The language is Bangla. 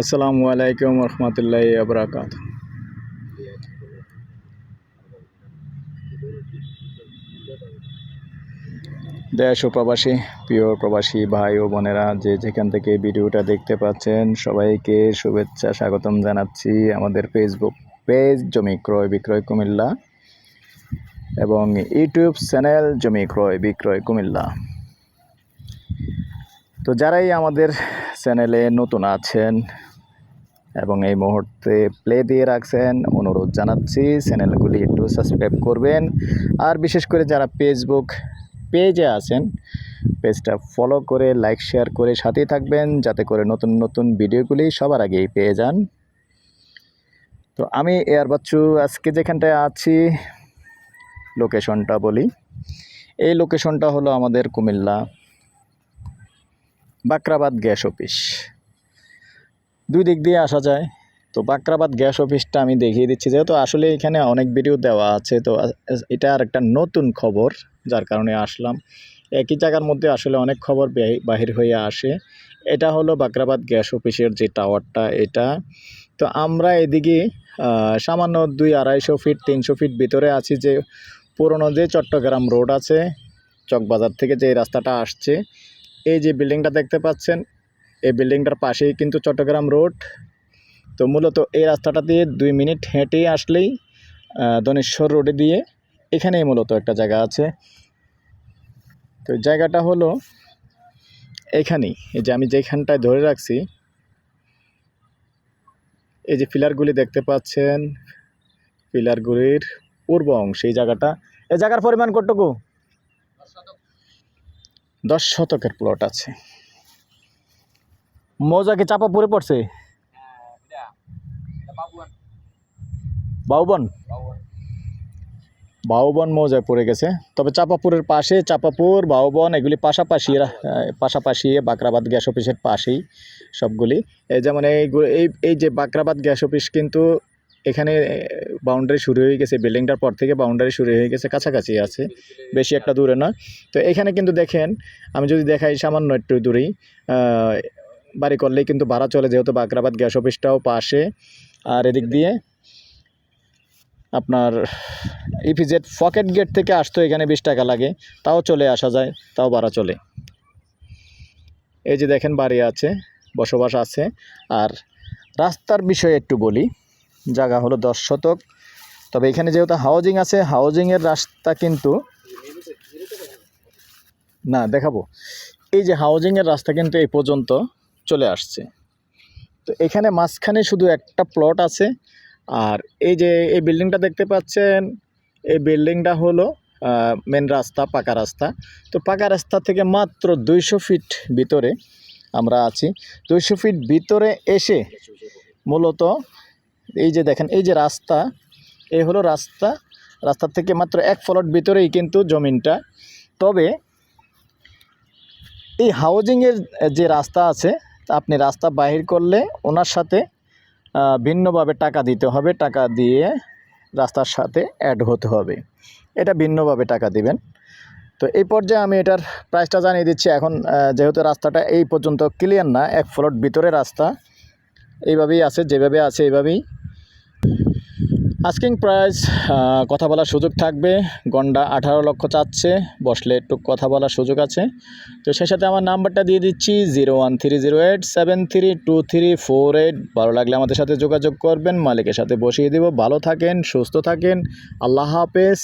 আসসালামু আলাইকুম রহমতুল্লাহ আবরাকাত দেশ ও প্রবাসী, প্রিয় প্রবাসী ভাই ও বোনেরা, যে যেখান থেকে ভিডিওটা দেখতে পাচ্ছেন, সবাইকে শুভেচ্ছা স্বাগতম জানাচ্ছি আমাদের ফেসবুক পেজ জমি ক্রয়, বিক্রয় কুমিল্লা এবং ইউটিউব চ্যানেল জমি ক্রয়, বিক্রয় কুমিল্লা। তো যারাই আমাদের চ্যানেলে নতুন আছেন এবং এই মুহূর্তে প্লে দিয়ে রাখছেন, অনুরোধ জানাচ্ছি চ্যানেলগুলি একটু সাবস্ক্রাইব করবেন। আর বিশেষ করে যারা ফেসবুক পেজে আছেন পেজটা ফলো করে লাইক শেয়ার করে সাথেই থাকবেন, যাতে করে নতুন নতুন ভিডিওগুলি সবার আগেই পেয়ে যান। তো আমি এয়ার বাচ্চু, আজকে যেখানটায় আছি লোকেশনটা বলি। এই লোকেশনটা হলো আমাদের কুমিল্লা। Bakhrabad gas office. দুই দিক দিয়ে আসা যায়। তো বাকরাবাদ গ্যাস অফিসটা আমি দেখিয়ে দিচ্ছি, যেহেতু আসলে এখানে অনেক ভিডিও দেওয়া আছে, তো এটা আর একটা নতুন খবর, যার কারণে আসলাম। একই জায়গার মধ্যে আসলে অনেক খবর বাহির হয়ে আসে। এটা হলো বাকরাবাদ গ্যাস অফিসের যে টাওয়ারটা, এটা। তো আমরা এদিকে সামান্য দুই আড়াইশো ফিট, তিনশো ফিট ভিতরে আছি যে পুরনো যে চট্টগ্রাম রোড আছে, চকবাজার থেকে যে রাস্তাটা আসছে এই যে বিল্ডিংটা দেখতে পাচ্ছেন এই বিল্ডিংটার পাশেই কিন্তু চট্টগ্রাম রোড। তো মূলত এই রাস্তাটা দিয়ে দুই মিনিট হেঁটে আসলেই আহ, দনেশ্বর রোডে দিয়ে এখানেই মূলত একটা জায়গা আছে। তো জায়গাটা হলো এখানেই। এই যে আমি যেখানটায় ধরে রাখছি এই যে পিলারগুলি দেখতে পাচ্ছেন পিলারগুলির পূর্ব অংশ এই জায়গাটা। এই জায়গার পরিমাণ কতটুকু? দশ শতকের প্লট আছে। মৌজা কি চাপা পড়ে পড়ছে? বাউবন? বাউবন মৌজায় পড়ে গেছে। তবে চাপাপুরের পাশে চাপাপুর, বাউবন এগুলি পাশাপাশি পাশাপাশি বাকরাবাদ গ্যাস অফিসের পাশেই সবগুলি। এই যেমন এই এই এই যে বাকরাবাদ গ্যাস অফিস কিন্তু এখানে বাউন্ডারি শুরু হয়ে গেছে বিল্ডিংটার পর থেকে বাউন্ডারি শুরু হয়ে গেছে, কাছাকাছি আছে, বেশি একটা দূরে নয়। তো এখানে কিন্তু দেখেন, আমি যদি দেখাই সামান্য একটু দূরেই বাড়ি করলেই কিন্তু ভাড়া চলে, যেহেতু বাকরাবাদ গ্যাস অফিসটাও পাশে। আর এদিক দিয়ে আপনার ইপিজেড পকেট গেট থেকে আসতো এখানে বিশ টাকা লাগে, তাও চলে আসা যায়, তাও ভাড়া চলে। এই যে দেখেন, বাড়ি আছে, বসবাস আছে। আর রাস্তার বিষয়ে একটু বলি। জায়গা হলো দশ শতক। তবে এখানে যেহেতু হাউজিং আছে হাউজিংয়ের রাস্তা কিন্তু না, দেখাবো। এই যে হাউজিংয়ের রাস্তা কিন্তু এই পর্যন্ত চলে আসছে। তো এখানে মাঝখানে শুধু একটা প্লট আছে। আর এই যে এই বিল্ডিংটা দেখতে পাচ্ছেন, এই বিল্ডিংটা হলো মেন রাস্তা, পাকা রাস্তা। তো পাকা রাস্তা থেকে মাত্র দুইশো ফিট ভিতরে আমরা আছি। দুইশো ফিট ভিতরে এসে মূলত এই যে দেখেন, এই যে রাস্তা, এই হলো রাস্তা। রাস্তা থেকে মাত্র এক ফলট ভিতরেই কিন্তু জমিনটা। তবে এই হাউজিংয়ের যে রাস্তা আছে, আপনি রাস্তা বাহির করলে ওনার সাথে ভিন্নভাবে টাকা দিতে হবে। টাকা দিয়ে রাস্তার সাথে অ্যাড হতে হবে। এটা ভিন্নভাবে টাকা দিবেন। তো এই পর্যায়ে আমি এটার প্রাইসটা জানিয়ে দিচ্ছি। এখন যেহেতু রাস্তাটা এই পর্যন্ত ক্লিয়ার না, এক ফ্লোট ভিতরে রাস্তা এইভাবেই আছে, যেভাবে আছে এইভাবেই আস্কিং প্রাইস কথা বলার সুযোগ থাকবে। গন্ডা আঠারো লক্ষ চাচ্ছে, বসলে একটু কথা বলার সুযোগ আছে। তো সেই সাথে আমার নাম্বারটা দিয়ে দিচ্ছি, zero one three zero eight seven three two three four eight. ভালো লাগলে আমাদের সাথে যোগাযোগ করবেন, মালিকের সাথে বসিয়ে দেব। ভালো থাকেন, সুস্থ থাকেন। আল্লাহ হাফেজ।